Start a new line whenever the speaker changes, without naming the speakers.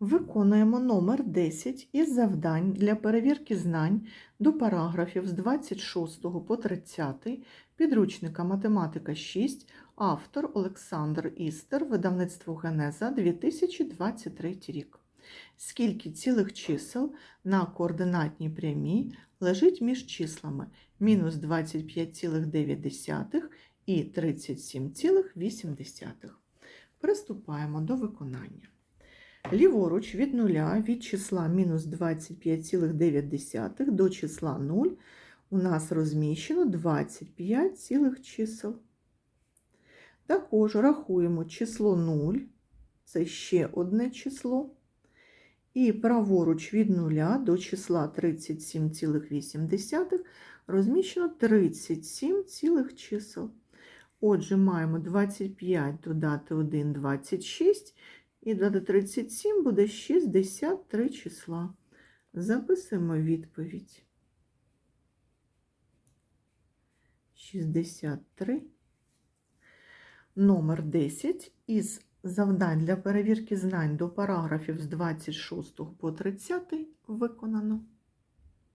Виконуємо номер 10 із завдань для перевірки знань до параграфів з 26 по 30 підручника Математика 6, автор Олександр Істер, видавництво Генеза 2023 рік. Скільки цілих чисел на координатній прямій лежить між числами мінус 25,9 і 37,8? Приступаємо до виконання. Ліворуч від нуля від числа мінус 25,9 до числа 0 у нас розміщено 25 цілих чисел. Також рахуємо число 0, це ще одне число. І праворуч від нуля до числа 37,8 розміщено 37 цілих чисел. Отже, маємо 25 додати 1 – 26, і дати 37 буде 63 числа. Записуємо відповідь. 63. Номер 10 із завдань для перевірки знань до параграфів з 26 по 30 виконано.